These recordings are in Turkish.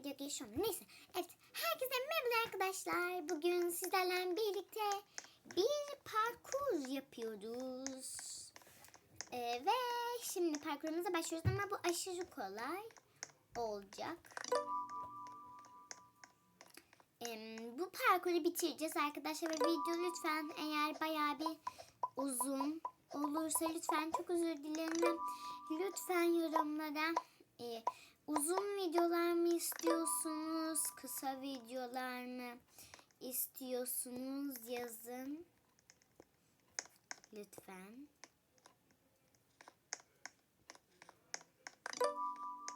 video geçiyorum. Neyse. Evet. Herkese merhaba arkadaşlar. Bugün sizlerle birlikte bir parkur yapıyoruz. Ee, ve şimdi parkurumuza başlıyoruz ama bu aşırı kolay olacak. Ee, bu parkuru bitireceğiz arkadaşlar ve video lütfen eğer bayağı bir uzun olursa lütfen çok özür dilerim lütfen yorumlara e, uzun videolar mı istiyorsunuz kısa videolar mı istiyorsunuz yazın lütfen.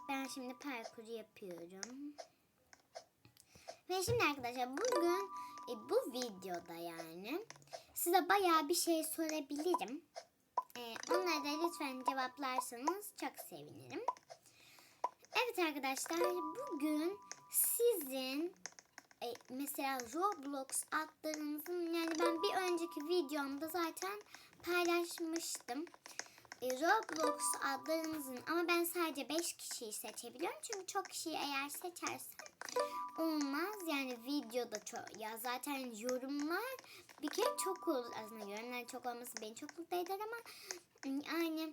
Ben şimdi parkuru yapıyorum. Ve şimdi arkadaşlar bugün e, bu videoda yani size bayağı bir şey sorabilirim. E, onları da lütfen cevaplarsanız çok sevinirim. Evet arkadaşlar bugün sizin e, mesela Roblox adlarınızın yani ben bir önceki videomda zaten paylaşmıştım. E, Roblox adlarınızın ama ben sadece 5 kişiyi seçebiliyorum. Çünkü çok kişiyi eğer seçersem olmaz. Yani videoda çok ya zaten yorumlar bir kere çok olur. Aslında yorumlar çok olması beni çok mutlu eder ama yani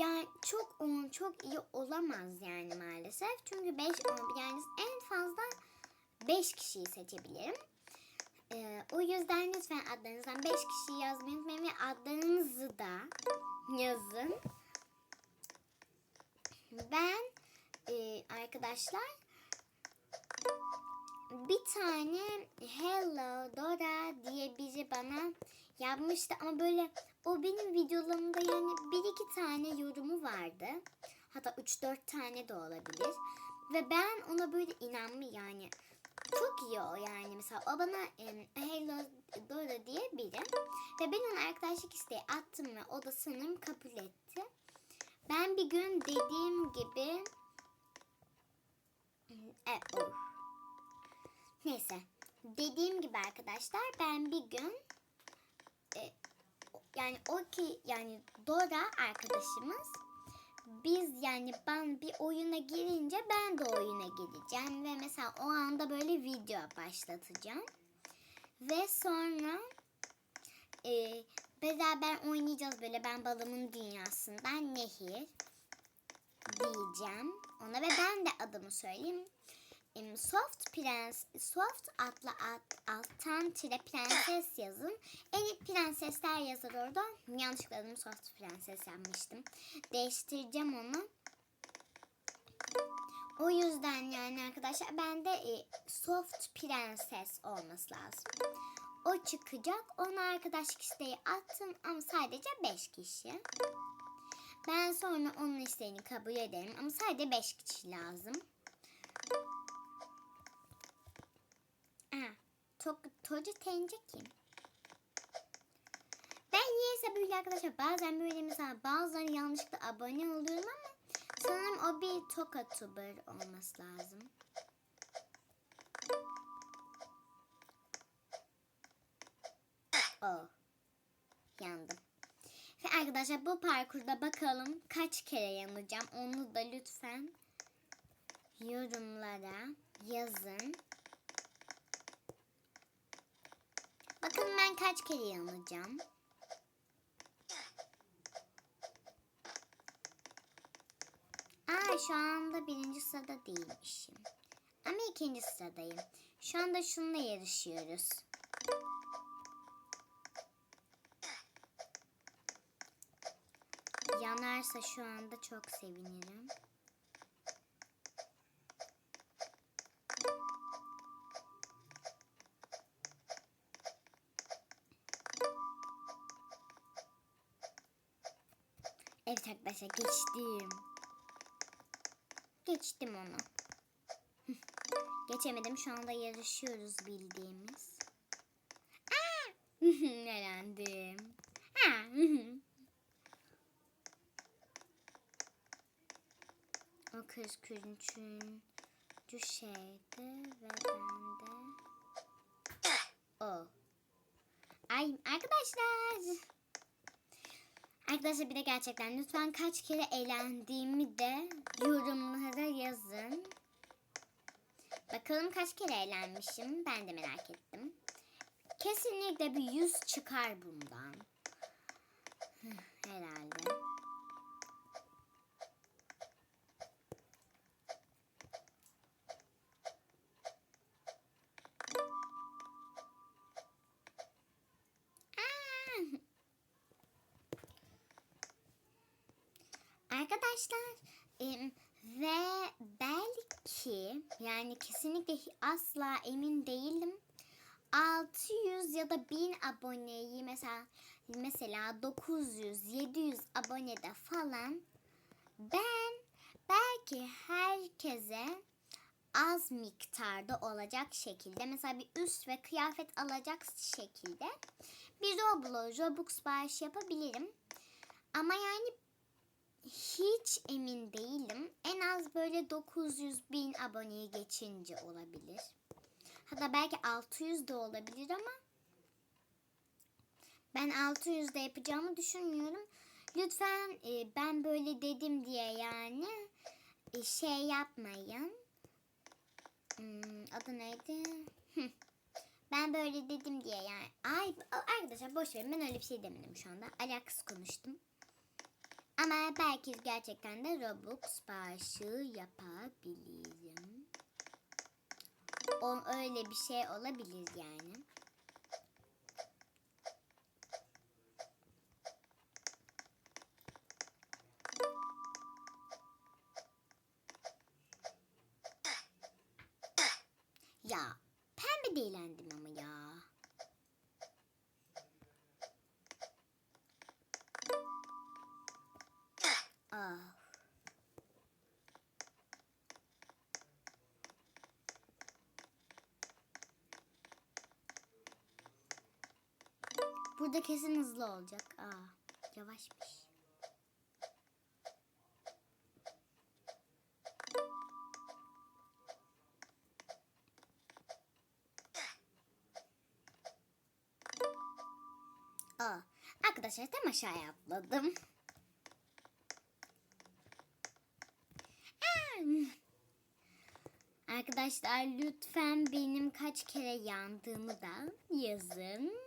yani çok çok iyi olamaz yani maalesef. Çünkü 5 yani en fazla 5 kişiyi seçebilirim. Ee, o yüzden lütfen adlarınızdan 5 kişiyi yazmayı unutmayın ve adlarınızı da yazın. Ben e, arkadaşlar bir tane Hello Dora diye biri bana yapmıştı ama böyle o benim videolarımda yani vardı. Hatta üç dört tane de olabilir. Ve ben ona böyle inanmı yani çok iyi o yani mesela o bana e, Hello Dora diye ve ben ona arkadaşlık isteği attım ve o da sanırım kabul etti. Ben bir gün dediğim gibi e, oh. Neyse. Dediğim gibi arkadaşlar ben bir gün e, yani o ki yani Dora arkadaşımız biz yani ben bir oyuna girince ben de oyuna gireceğim ve mesela o anda böyle video başlatacağım. Ve sonra e, beraber oynayacağız böyle ben balımın dünyasından Nehir diyeceğim ona ve ben de adımı söyleyeyim. Soft Prens, Soft adlı alt, alttan tire prenses yazın. Elit prensesler yazar orada. Yanlışlıkla adımı Soft Prenses yapmıştım. Değiştireceğim onu. O yüzden yani arkadaşlar bende e, Soft Prenses olması lazım. O çıkacak. Ona arkadaşlık isteği attım ama sadece 5 kişi. Ben sonra onun isteğini kabul ederim ama sadece 5 kişi lazım. Çok Tocu Tence kim? Ben niyeyse böyle arkadaşlar bazen böyle mesela bazen yanlışlıkla abone oluyorum ama sanırım o bir Toka Tuber olması lazım. Oh. Yandım. Ve arkadaşlar bu parkurda bakalım kaç kere yanacağım. Onu da lütfen yorumlara yazın. Bakın ben kaç kere yanacağım. Aa şu anda birinci sırada değilmişim. Ama ikinci sıradayım. Şu anda şununla yarışıyoruz. Yanarsa şu anda çok sevinirim. Evet arkadaşlar geçtim. Geçtim onu. Geçemedim. Şu anda yarışıyoruz bildiğimiz. Aa! O kız kürünçüncü şeydi ve ben de o. Ay arkadaşlar. Arkadaşlar bir de gerçekten lütfen kaç kere eğlendiğimi de yorumlara yazın. Bakalım kaç kere eğlenmişim. Ben de merak ettim. Kesinlikle bir yüz çıkar bundan. Herhalde. Aa! Arkadaşlar em, ve belki yani kesinlikle asla emin değilim. 600 ya da 1000 aboneyi mesela mesela 900 700 abonede falan ben belki herkese az miktarda olacak şekilde mesela bir üst ve kıyafet alacak şekilde bir Roblox Robux bağış yapabilirim. Ama yani hiç emin değilim. En böyle 900 bin aboneyi geçince olabilir. Hatta belki 600 de olabilir ama ben 600 de yapacağımı düşünmüyorum. Lütfen e, ben böyle dedim diye yani e, şey yapmayın. Hmm, adı neydi? Ben böyle dedim diye yani. Ay arkadaşlar boş verin ben öyle bir şey demedim şu anda. Alakası konuştum. Ama belki gerçekten de Robux bağışı yapabilirim. O öyle bir şey olabilir yani. Ya pembe de eğlendim ama ya. Ah. Burada kesin hızlı olacak. Aa, yavaşmış. Aa, arkadaşlar tam aşağıya atladım. Arkadaşlar lütfen benim kaç kere yandığımı da yazın.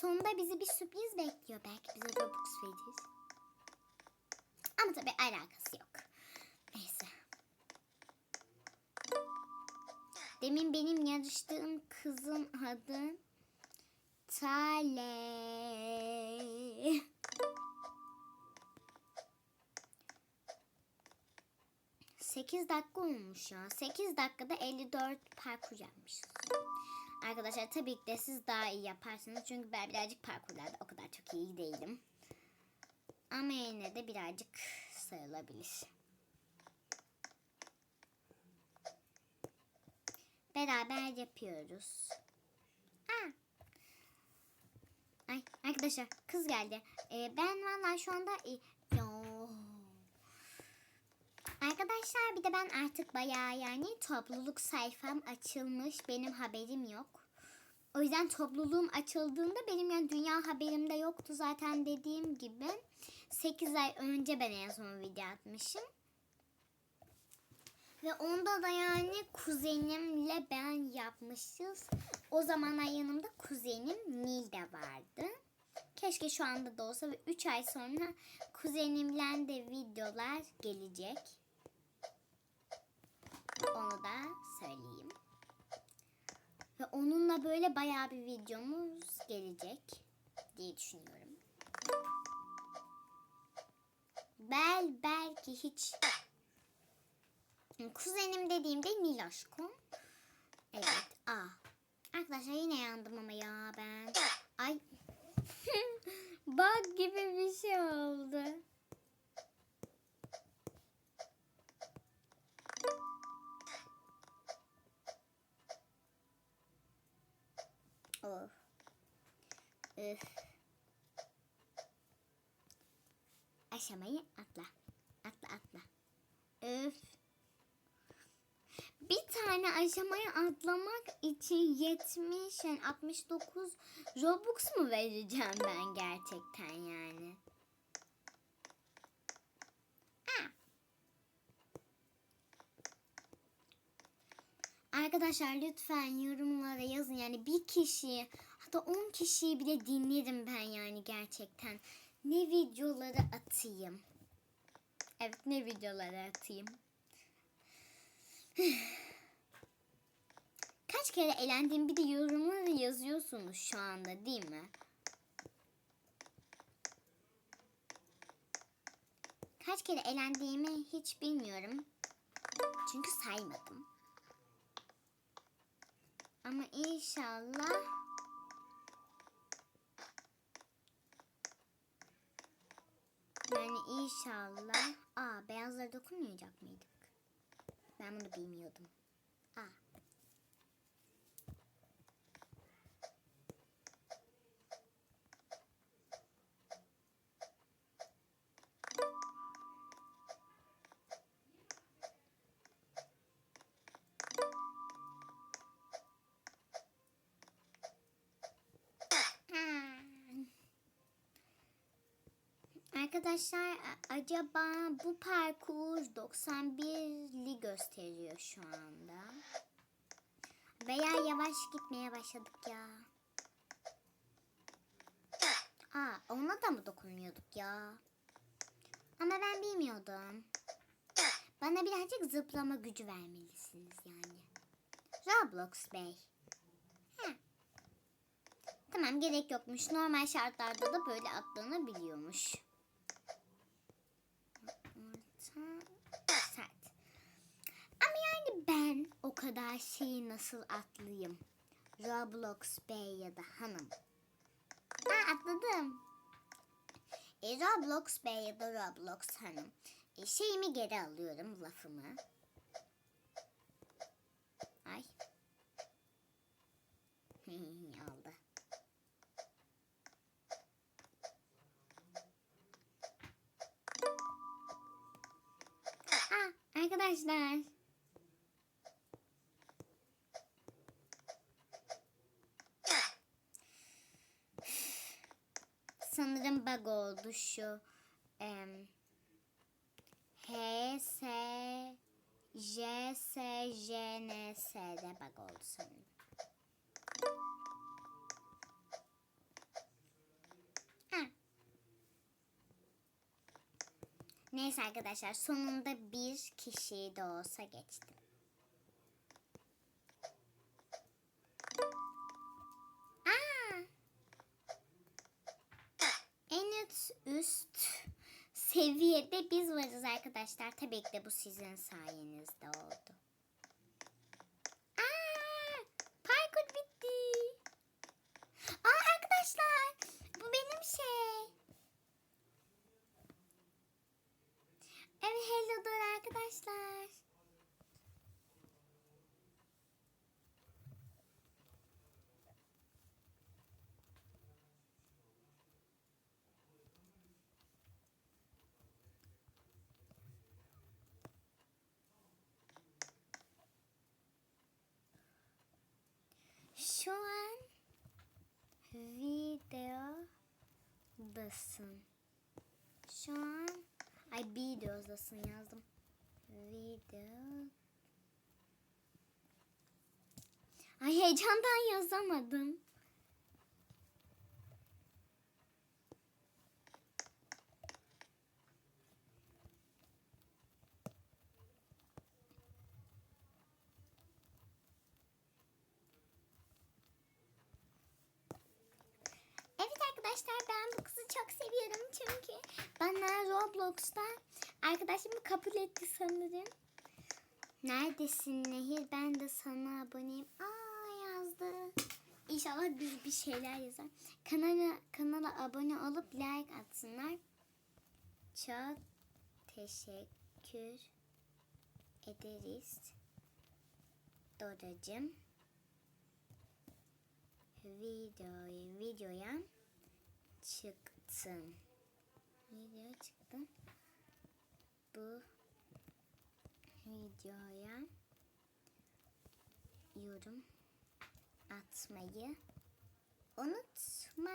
Sonunda bizi bir sürpriz bekliyor. Belki bize Robux verir. Ama tabii alakası yok. Neyse. Demin benim yarıştığım kızın adı Tale. 8 dakika olmuş ya. 8 dakikada 54 parkur yapmışız. Arkadaşlar tabii ki de siz daha iyi yaparsınız. Çünkü ben birazcık parkurlarda o kadar çok iyi değilim. Ama yine de birazcık sayılabilir. Beraber yapıyoruz. Aa. Ay arkadaşlar kız geldi. Ee, ben vallahi şu anda e, yo. Arkadaşlar bir de ben artık bayağı yani topluluk sayfam açılmış. Benim haberim yok. O yüzden topluluğum açıldığında benim yani dünya haberimde yoktu zaten dediğim gibi. 8 ay önce ben en son video atmışım. Ve onda da yani kuzenimle ben yapmışız. O zamanlar yanımda kuzenim Nil de vardı. Keşke şu anda da olsa ve 3 ay sonra kuzenimle de videolar gelecek. Onu da söyleyeyim. Ve onunla böyle bayağı bir videomuz gelecek diye düşünüyorum. Bel belki hiç kuzenim dediğimde Niloşkom. Evet. Aa. Arkadaşlar yine yandım ama ya ben. Ay. Bug gibi bir şey oldu. Üf. Aşamayı atla. Atla atla. Üf. Bir tane aşamayı atlamak için 70 yani 69 Robux mu vereceğim ben gerçekten yani? Ha. Arkadaşlar lütfen yorumlara yazın yani bir kişi hatta 10 kişiyi bile dinlerim ben yani gerçekten. Ne videoları atayım. Evet ne videoları atayım. Kaç kere elendiğimi bir de yorumlara yazıyorsunuz şu anda değil mi? Kaç kere elendiğimi hiç bilmiyorum. Çünkü saymadım. Ama inşallah yani inşallah aa beyazlara dokunmayacak mıydık? Ben bunu bilmiyordum. Arkadaşlar acaba bu parkur 91'li gösteriyor şu anda. Veya yavaş gitmeye başladık ya. Aa ona da mı dokunmuyorduk ya? Ama ben bilmiyordum. Bana birazcık zıplama gücü vermelisiniz yani. Roblox Bey. Tamam gerek yokmuş. Normal şartlarda da böyle atlanabiliyormuş. Orta sert. Ama yani ben o kadar şeyi nasıl atlayayım? Roblox Bey ya da hanım. Ha atladım. E, Roblox Bey ya da Roblox hanım. E, şeyimi geri alıyorum lafımı. Ay. Aldı. Aa, arkadaşlar. Sanırım bug oldu şu. Em, H, S, J, S, J, N, S'de bug oldu sanırım. Neyse arkadaşlar sonunda bir kişi de olsa geçtim. Seviyede biz varız arkadaşlar. Tabii ki de bu sizin sayenizde oldu. Aa! Parkur bitti. Aa arkadaşlar bu benim şey. Evet hello door arkadaşlar. Şu an videodasın. Şu an ay videodasın yazdım. Video. Ay heyecandan yazamadım. Evet arkadaşlar ben bu kızı çok seviyorum çünkü bana Roblox'ta arkadaşımı kabul etti sanırım. Neredesin Nehir? Ben de sana aboneyim. Aa yazdı. İnşallah biz bir şeyler yazar. Kanala, kanala abone olup like atsınlar. Çok teşekkür ederiz. Doracığım videoya videoya çıktın. Video çıktın. Bu videoya yorum atmayı unutma.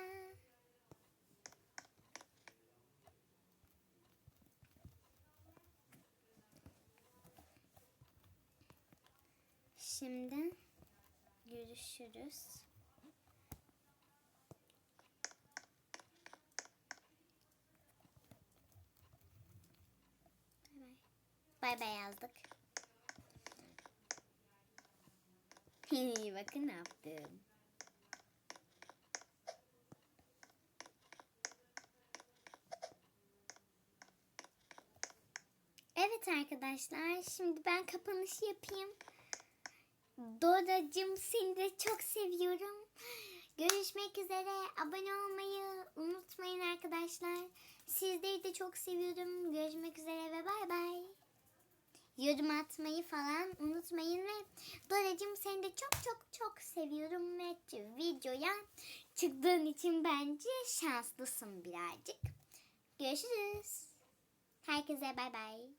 şimdi. Görüşürüz. Bay yazdık. Bakın ne yaptım. Evet arkadaşlar şimdi ben kapanışı yapayım. Doracığım seni de çok seviyorum. Görüşmek üzere. Abone olmayı unutmayın arkadaşlar. Sizleri de çok seviyorum. Görüşmek üzere ve bay bay. Yorum atmayı falan unutmayın ve Doracığım seni de çok çok çok seviyorum ve videoya çıktığın için bence şanslısın birazcık. Görüşürüz. Herkese bay bay.